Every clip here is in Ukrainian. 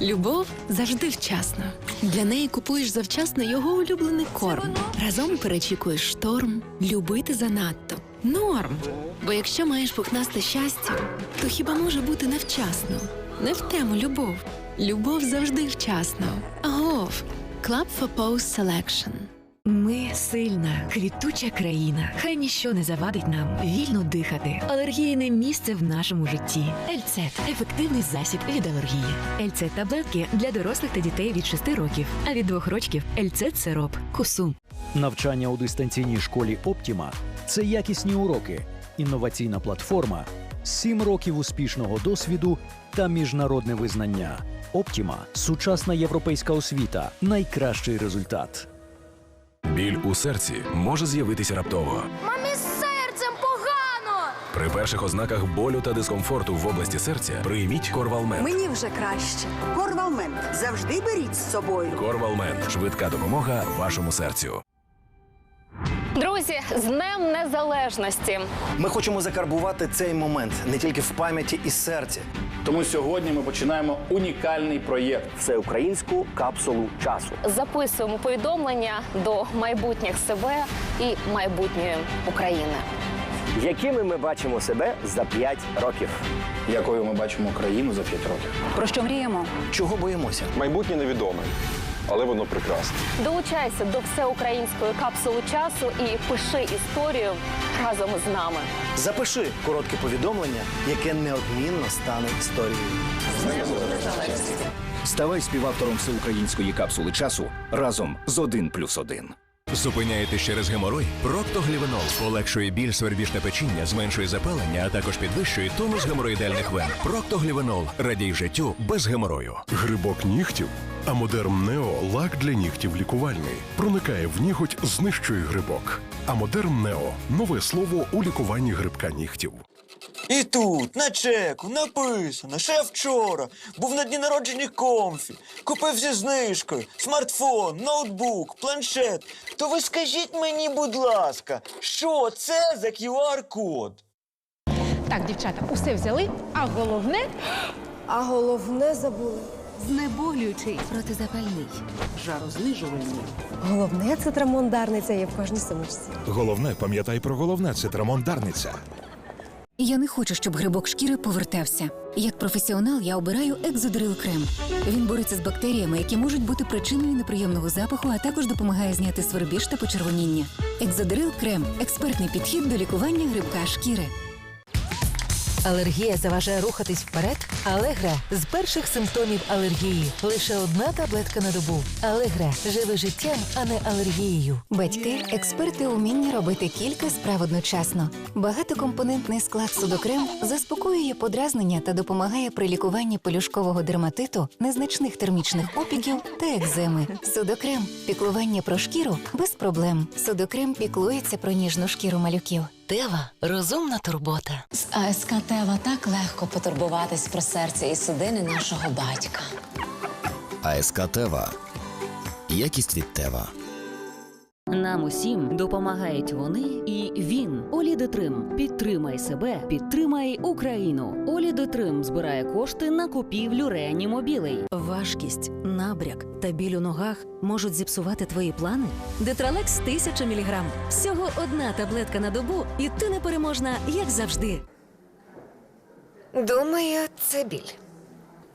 Любов завжди вчасно. Для неї купуєш завчасно його улюблений корм. Разом перечікуєш шторм, любити занадто. Норм. Бо якщо маєш пухнасте щастя, то хіба може бути невчасно? Не в тему любов. Любов завжди вчасно. Агов. Club for Pose Selection. Ми сильна, квітуча країна. Хай ніщо не завадить нам вільно дихати. Алергійне місце в нашому житті. Ельцет ефективний засіб від алергії. Ельцет таблетки для дорослих та дітей від 6 років, а від 2 років Ельцет сироп. Кусум. Навчання у дистанційній школі Оптіма це якісні уроки, інноваційна платформа, сім років успішного досвіду та міжнародне визнання. Оптіма сучасна європейська освіта, найкращий результат. Біль у серці може з'явитися раптово. Мамі з серцем погано. При перших ознаках болю та дискомфорту в області серця прийміть Корвалмент. Мені вже краще. Корвалмент завжди беріть з собою. Корвалмен швидка допомога вашому серцю. Друзі, з Днем Незалежності. Ми хочемо закарбувати цей момент не тільки в пам'яті і серці. Тому сьогодні ми починаємо унікальний проєкт. Всеукраїнську капсулу часу. Записуємо повідомлення до майбутніх себе і майбутньої України. Якими ми бачимо себе за 5 років? Якою ми бачимо країну за 5 років. Про що мріємо? Чого боїмося? Майбутнє невідоме, але воно прекрасне. Долучайся до всеукраїнської капсули часу і пиши історію разом з нами. Запиши коротке повідомлення, яке неодмінно стане історією. Ставай співавтором всеукраїнської капсули часу разом з 1 плюс 1. Зупиняєтесь через геморой? Проктоглівенол полегшує біль, свербіж та печіння, зменшує запалення, а також підвищує тонус геморроїдальних вен. Проктоглівенол радій життю без геморою. Грибок нігтів. Амодерм Нео лак для нігтів лікувальний. Проникає в ніготь, знищує грибок. Амодерм Нео нове слово у лікуванні грибка нігтів. І тут, на чеку, написано, я вчора був на дні народження комфі, купив зі знижкою, смартфон, ноутбук, планшет. То ви скажіть мені, будь ласка, що це за QR-код? Так, дівчата, усе взяли, а головне. А головне забули. Знеболюючий, протизапальний, жарознижувальний. Головне це трамондарниця є в кожній сумочці. Головне, пам'ятай про головне це трамондарниця. Я не хочу, щоб грибок шкіри повертався. Як професіонал я обираю екзодрил крем. Він бореться з бактеріями, які можуть бути причиною неприємного запаху, а також допомагає зняти свербіж та почервоніння. Екзодрил крем експертний підхід до лікування грибка шкіри. Алергія заважає рухатись вперед. Алегра з перших симптомів алергії. Лише одна таблетка на добу. Алегра живе життям, а не алергією. Батьки експерти уміння робити кілька справ одночасно. Багатокомпонентний склад судокрем заспокоює подразнення та допомагає при лікуванні пелюшкового дерматиту, незначних термічних опіків та екземи. Судокрем піклування про шкіру без проблем. Судокрем піклується про ніжну шкіру малюків. Тева розумна турбота. З АСК Тева так легко потурбуватись про серце і судини нашого батька. АСК Тева. Якість від Тева. Нам усім допомагають вони і він. Олі Олідотрим. Підтримай себе, підтримай Україну. Олідотрим збирає кошти на купівлю реанімобілей. Важкість, набряк та біль у ногах можуть зіпсувати твої плани. Детралекс 1000 мг. Всього одна таблетка на добу, і ти непереможна, як завжди. Думаю, це біль.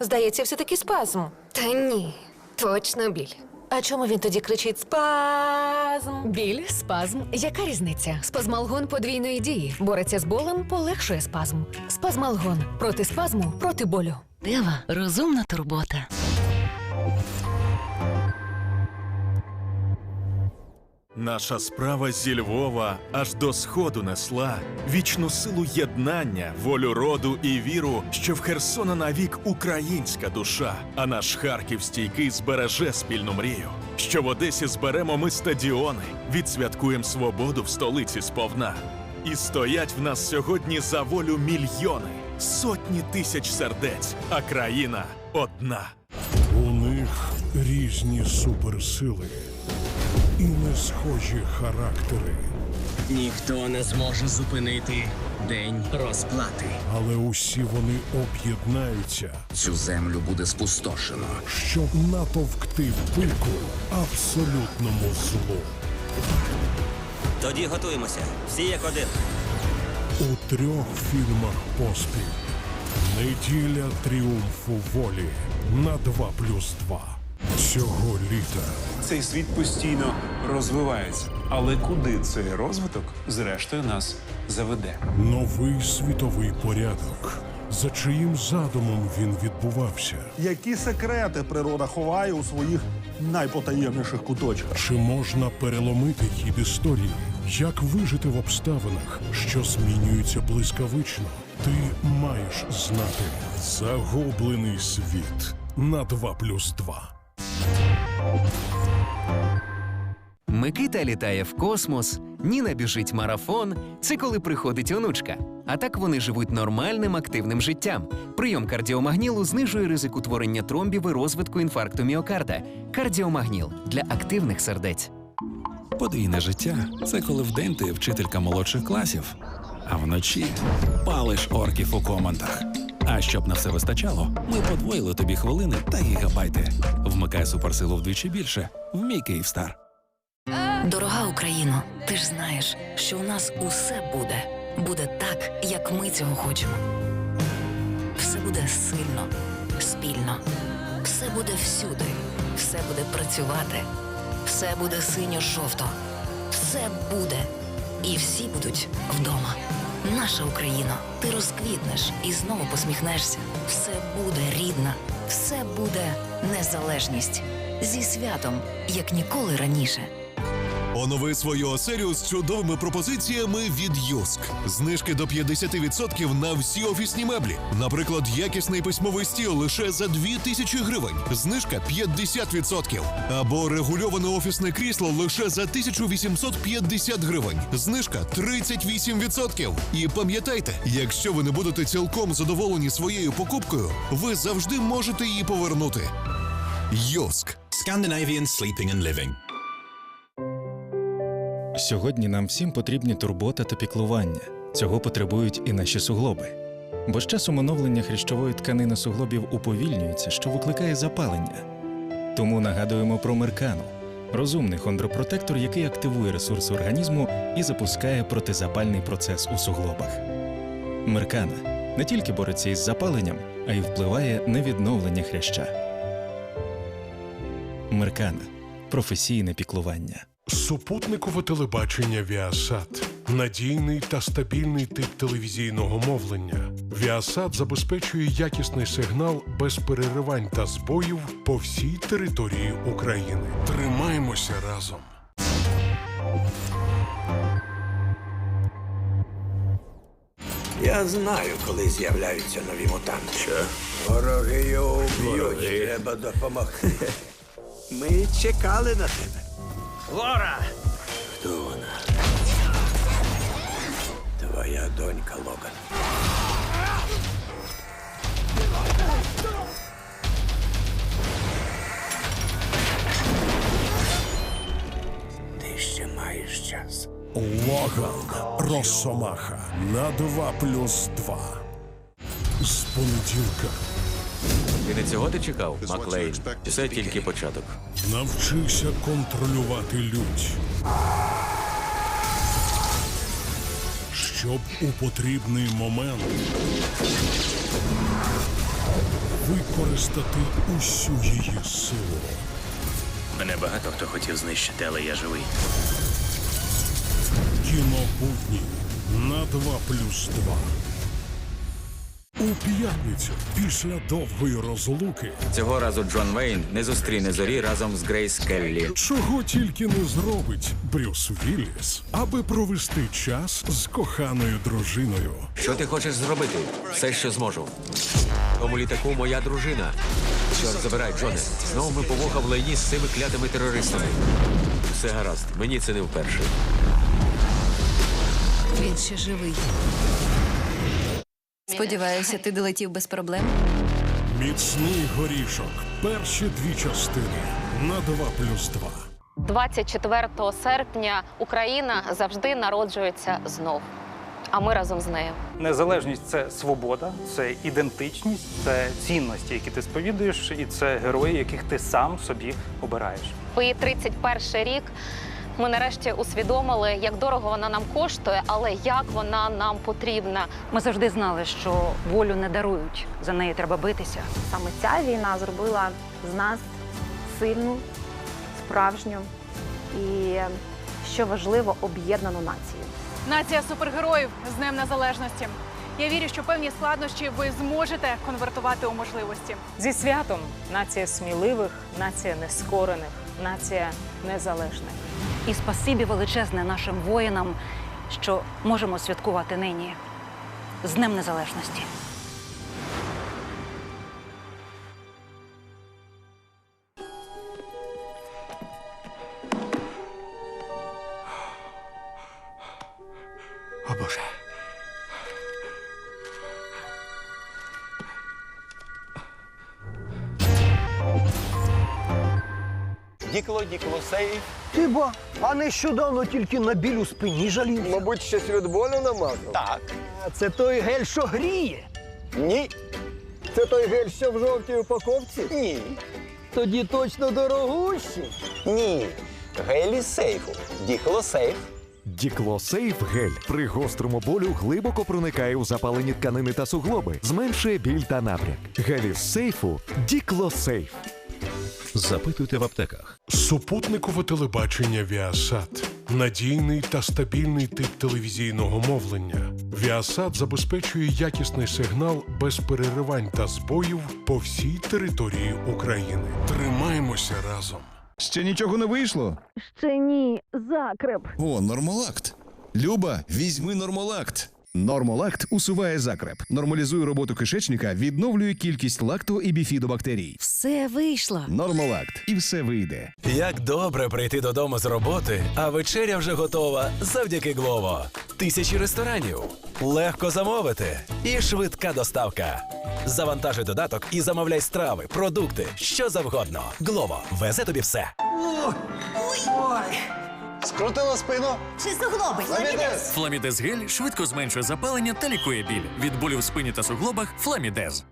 Здається, все-таки спазм. Та ні, точно біль. А чому він тоді кричить спазм? Біль, спазм. Яка різниця? Спазмалгон подвійної дії. Бореться з болем, полегшує спазм. Спазмалгон проти спазму, проти болю. Дива розумна турбота. Наша справа зі Львова аж до сходу несла вічну силу єднання, волю роду і віру, що в Херсона навік українська душа, а наш Харків стійкий збереже спільну мрію. Що в Одесі зберемо ми стадіони, відсвяткуємо свободу в столиці сповна. І стоять в нас сьогодні за волю мільйони, сотні тисяч сердець, а країна одна. У них різні суперсили і не схожі характери. Ніхто не зможе зупинити День розплати. Але усі вони об'єднаються, Цю землю буде спустошено. щоб натовкти пику абсолютному злу. Тоді готуємося. Всі як один. У трьох фільмах поспіль. Неділя тріумфу волі на 2 плюс 2. Цього літа Цей світ постійно розвивається. Але куди цей розвиток, зрештою, нас заведе? новий світовий порядок. За чиїм задумом він відбувався? Які секрети природа ховає у своїх найпотаємніших куточках? Чи можна переломити хід історії? Як вижити в обставинах, що змінюються блискавично? Ти маєш знати загублений світ на 2 плюс 2. Микита літає в космос, Ніна біжить марафон. Це коли приходить онучка. А так вони живуть нормальним активним життям. Прийом кардіомагнілу знижує ризик утворення тромбів і розвитку інфаркту міокарда. Кардіомагніл для активних сердець. Подвійне життя це коли вдень ти вчителька молодших класів, а вночі палиш орків у командах. А щоб на все вистачало, ми подвоїли тобі хвилини та гігабайти. Вмикай суперсилу вдвічі більше в мій Київстар. Дорога Україно, ти ж знаєш, що у нас усе буде. Буде так, як ми цього хочемо. Все буде сильно, спільно. Все буде всюди. Все буде працювати. Все буде синьо-жовто. Все буде. І всі будуть вдома. Наша Україна, ти розквітнеш і знову посміхнешся. Все буде рідна, все буде незалежність. Зі святом, як ніколи раніше. Онови свою оселю з чудовими пропозиціями від Юск. Знижки до 50% на всі офісні меблі. Наприклад, якісний письмовий стіл лише за 2000 гривень. Знижка 50%. Або регульоване офісне крісло лише за 1850 гривень. Знижка 38%. І пам'ятайте, якщо ви не будете цілком задоволені своєю покупкою, ви завжди можете її повернути. Йоск. Scandinavian Sleeping and Living. Сьогодні нам всім потрібні турбота та піклування. Цього потребують і наші суглоби. Бо з часом оновлення хрящової тканини суглобів уповільнюється, що викликає запалення. Тому нагадуємо про Меркану розумний хондропротектор, який активує ресурси організму і запускає протизапальний процес у суглобах. Меркана не тільки бореться із запаленням, а й впливає на відновлення хряща. Меркана професійне піклування. Супутникове телебачення Віасат надійний та стабільний тип телевізійного мовлення. Віасат забезпечує якісний сигнал без переривань та збоїв по всій території України. Тримаймося разом. Я знаю, коли з'являються нові мутанти. Що? Вороги його вб'ють. Треба допомогти. Ми чекали на тебе. Лора! Хто вона? Твоя донька Логан. Ще маєш час. Логан Росомаха на 2 плюс 2. З понеділка І не цього ти чекав, Маклейн. Це тільки початок. навчися контролювати лють. Щоб у потрібний момент використати усю її силу. Мене багато хто хотів знищити, але я живий. Кінобудні на 2 плюс 2. У п'ятницю після довгої розлуки Цього разу Джон Вейн не зустріне зорі разом з Грейс Келлі. чого тільки не зробить Брюс Вілліс, аби провести час з коханою дружиною. Що ти хочеш зробити? Все, що зможу. Тому літаку моя дружина. Чорт забирай, Джоне. Знову ми по вуха в лайні з цими клятими терористами. Все гаразд, мені це не вперше. Він ще живий. Сподіваюся, ти долетів без проблем. Міцний горішок. Перші дві частини на 2 плюс 2. 24 серпня Україна завжди народжується знов. а ми разом з нею. Незалежність це свобода, це ідентичність, це цінності, які ти сповідуєш, і це герої, яких ти сам собі обираєш. Її 31 рік ми нарешті усвідомили, як дорого вона нам коштує, але як вона нам потрібна. Ми завжди знали, що волю не дарують. За неї треба битися. Саме ця війна зробила з нас сильну, справжню і, що важливо, об'єднану націю. Нація супергероїв з Днем Незалежності. Я вірю, що певні складнощі ви зможете конвертувати у можливості. Зі святом нація сміливих, нація нескорених, нація незалежних. І спасибі величезне нашим воїнам, що можемо святкувати нині з Днем Незалежності. Дікло, дікло, сейф. Ти бо, а нещодавно тільки на біль у спині жалів. Мабуть, щось від болю намазав? Так. Це той гель, що гріє. Ні. Це той гель, що в жовтій упаковці. Ні. Тоді точно дорогущий. Ні. Гелі з сейфу. Дікло сейф. Діклосейф гель при гострому болю глибоко проникає у запалені тканини та суглоби, зменшує біль та напряг. Гель із сейфу Діклосейф. Запитуйте в аптеках. Супутникове телебачення Віасат. Надійний та стабільний тип телевізійного мовлення. Віасат забезпечує якісний сигнал без переривань та збоїв по всій території України. Тримаємося разом. Ще нічого не вийшло? Ще ні, закреп. О, нормолакт. Люба, візьми нормолакт. Нормолакт усуває закреп, нормалізує роботу кишечника, відновлює кількість лакто і біфідобактерій. Все вийшло. Нормолакт, і все вийде. Як добре прийти додому з роботи, а вечеря вже готова завдяки Глово. Тисячі ресторанів, легко замовити і швидка доставка. Завантажуй додаток і замовляй страви, продукти, що завгодно. Глово везе тобі все. Скрутила спину. Чи суглоби? Ламідес. Фламідез гель швидко зменшує запалення та лікує біль. Від болю в спині та суглобах Фламідез.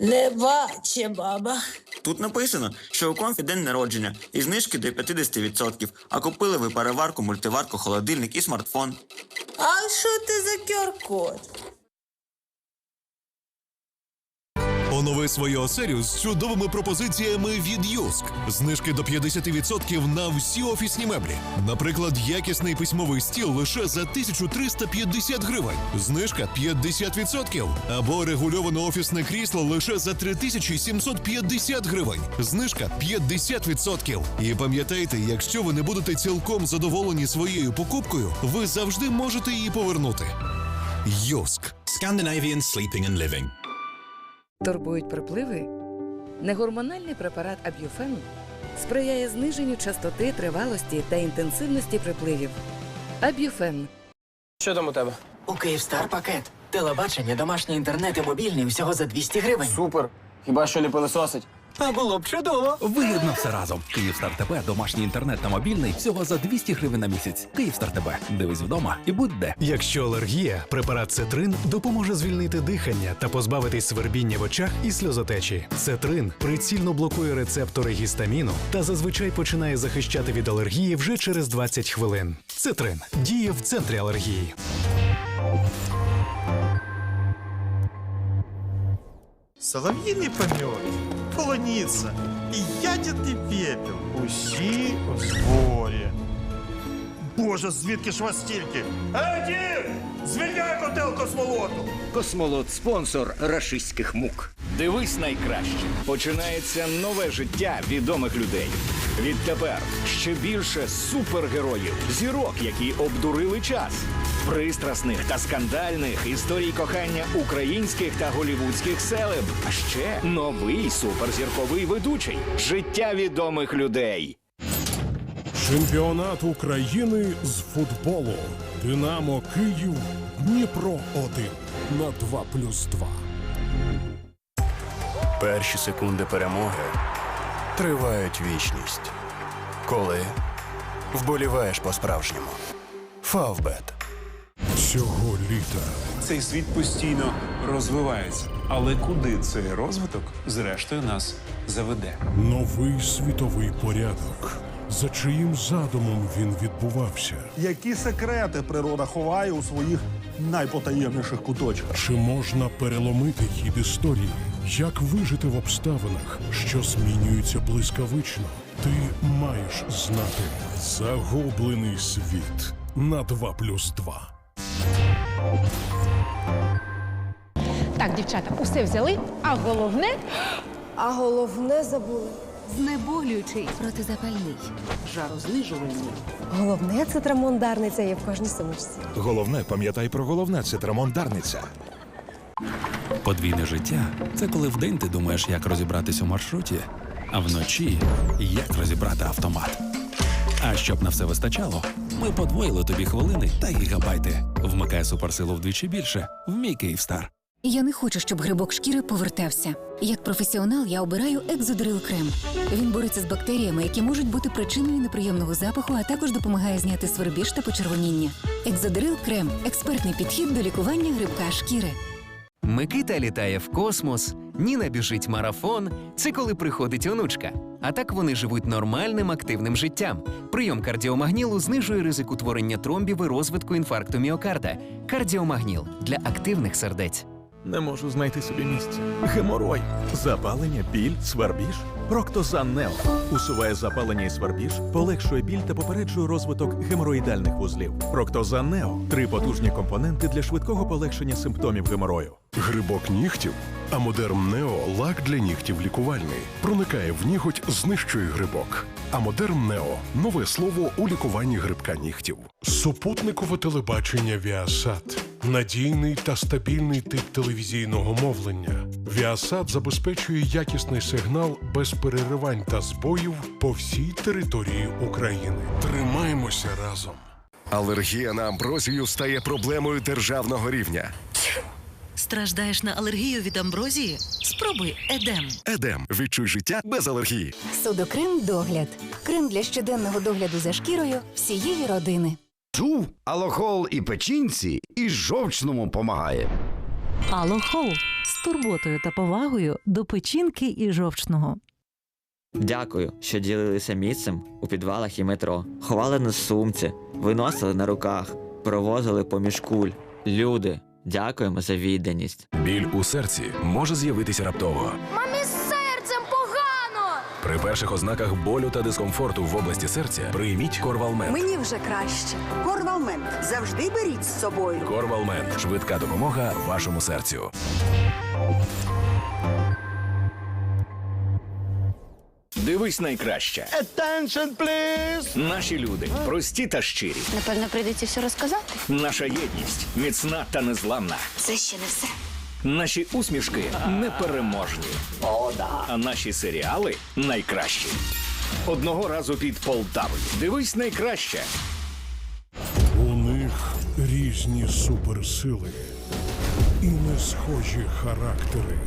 Не баче, баба. Тут написано, що у комфі день народження і знижки до 50%, а купили ви переварку, мультиварку, холодильник і смартфон. А що ти за QR-код? Онови свою оселю з чудовими пропозиціями від Юск. Знижки до 50% на всі офісні меблі. Наприклад, якісний письмовий стіл лише за 1350 гривень. Знижка 50%. Або регульоване офісне крісло лише за 3750 гривень. Знижка 50%. І пам'ятайте, якщо ви не будете цілком задоволені своєю покупкою, ви завжди можете її повернути. Юск. Scandinavian Sleeping and Living. Турбують припливи? Негормональний препарат Аб'юфен сприяє зниженню частоти, тривалості та інтенсивності припливів. Аб'юфен Що там у тебе? У Київстар пакет. Телебачення, домашній інтернет і мобільний всього за 200 гривень. Супер. Хіба що не пилисосить? А було б чудово. Вигідно все разом. Київстар ТБ, домашній інтернет та мобільний всього за 200 гривень на місяць. Київстар ТБ. Дивись вдома і будь де. Якщо алергія, препарат Цетрин допоможе звільнити дихання та позбавитись свербіння в очах і сльозотечі. Цетрин прицільно блокує рецептори гістаміну та зазвичай починає захищати від алергії вже через 20 хвилин. Цетрин діє в центрі алергії. Солов'їний помет, полуниця і ядерний пепел. Усі у зборі. Боже, звідки ж вас стільки? Еді! Звільняй котел космолоту! Космолот спонсор рашистських мук. Дивись найкраще. Починається нове життя відомих людей. Відтепер ще більше супергероїв, зірок, які обдурили час, пристрасних та скандальних історій кохання українських та голівудських селеб. А ще новий суперзірковий ведучий життя відомих людей. Чемпіонат України з футболу. Динамо Київ Дніпро 1 на 2 плюс 2. Перші секунди перемоги тривають вічність. Коли вболіваєш по-справжньому. Фавбет. Цього літа цей світ постійно розвивається. Але куди цей розвиток, зрештою, нас заведе? Новий світовий порядок. За чиїм задумом він відбувався? Які секрети природа ховає у своїх найпотаємніших куточках? Чи можна переломити хід історії? Як вижити в обставинах, що змінюються блискавично? Ти маєш знати загублений світ на 2 плюс 2. Так, дівчата, усе взяли, а головне. А головне забули. Знеболюючий. Протизапальний. Жарознижувальний. Головне це трамондарниця є в кожній сумочці. Головне, пам'ятай про головне це трамондарниця. Подвійне життя це коли вдень ти думаєш, як розібратись у маршруті, а вночі як розібрати автомат. А щоб на все вистачало, ми подвоїли тобі хвилини та гігабайти. Вмикай суперсилу вдвічі більше в мій Київстар. Я не хочу, щоб грибок шкіри повертався. Як професіонал, я обираю екзодрил крем. Він бореться з бактеріями, які можуть бути причиною неприємного запаху, а також допомагає зняти свербіж та почервоніння. Екзодрил крем експертний підхід до лікування грибка шкіри. Микита літає в космос, Ніна біжить марафон. Це коли приходить онучка. А так вони живуть нормальним активним життям. Прийом кардіомагнілу знижує ризик утворення тромбів і розвитку інфаркту міокарда. Кардіомагніл для активних сердець. Не можу знайти собі місця. Геморой, запалення, біль, свербіж. Проктозан Нео усуває запалення і свербіж, полегшує біль та попереджує розвиток геморроїдальних вузлів. Проктозан Нео три потужні компоненти для швидкого полегшення симптомів геморою. Грибок нігтів. Амодерм Нео лак для нігтів лікувальний. Проникає в ніготь, знищує грибок. Амодерм Нео нове слово у лікуванні грибка нігтів. Супутникове телебачення Віасат. Надійний та стабільний тип телевізійного мовлення. Віасат забезпечує якісний сигнал без переривань та збоїв по всій території України. Тримаємося разом. Алергія на амброзію стає проблемою державного рівня. Страждаєш на алергію від амброзії? Спробуй Едем. Едем. Відчуй життя без алергії. Судокрем догляд. Крем для щоденного догляду за шкірою всієї родини. Чув, алохол і печінці, і жовчному помагає. Алохол з турботою та повагою до печінки і жовчного. Дякую, що ділилися місцем у підвалах і метро. Ховали на сумці, виносили на руках, провозили поміж куль. Люди, дякуємо за відданість. Біль у серці може з'явитися раптово. При перших ознаках болю та дискомфорту в області серця прийміть Корвалмент. Мені вже краще. Корвалмент завжди беріть з собою. Корвалмент швидка допомога вашому серцю. Дивись найкраще. Attention, please! Наші люди прості та щирі. Напевно, прийдеться все розказати. Наша єдність міцна та незламна. Це ще не все. Наші усмішки непереможні. О, да. А наші серіали найкращі. Одного разу під Полтавою. Дивись найкраще. У них різні суперсили і не схожі характери.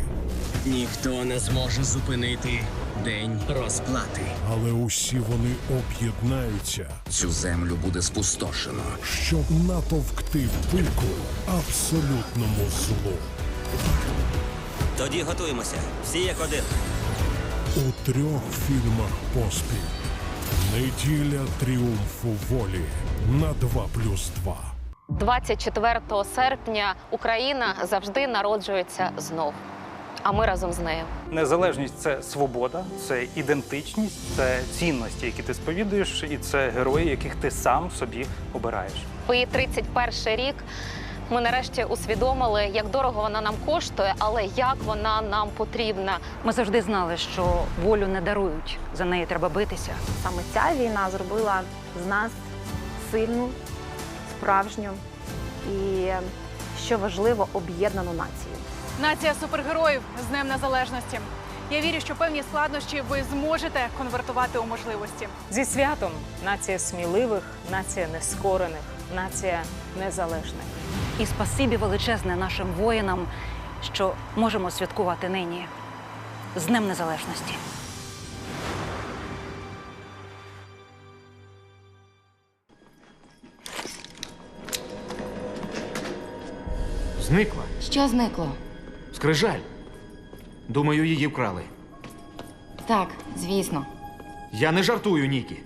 Ніхто не зможе зупинити день розплати. Але усі вони об'єднаються, Цю землю буде спустошено. щоб натовкти пику абсолютному злу. Тоді готуємося. Всі як один. У трьох фільмах поспіль. Неділя тріумфу волі на 2 плюс 2. 24 серпня Україна завжди народжується знов. А ми разом з нею. Незалежність це свобода, це ідентичність, це цінності, які ти сповідуєш, і це герої, яких ти сам собі обираєш. Свої 31 рік ми нарешті усвідомили, як дорого вона нам коштує, але як вона нам потрібна. Ми завжди знали, що волю не дарують. За неї треба битися. Саме ця війна зробила з нас сильну, справжню і, що важливо, об'єднану націю. Нація супергероїв з Днем Незалежності. Я вірю, що певні складнощі ви зможете конвертувати у можливості. Зі святом нація сміливих, нація нескорених, нація незалежних. І спасибі величезне нашим воїнам, що можемо святкувати нині з Днем Незалежності. Зникла. Що зникло? Скрижаль. Думаю, її вкрали. Так, звісно. Я не жартую, Нікі.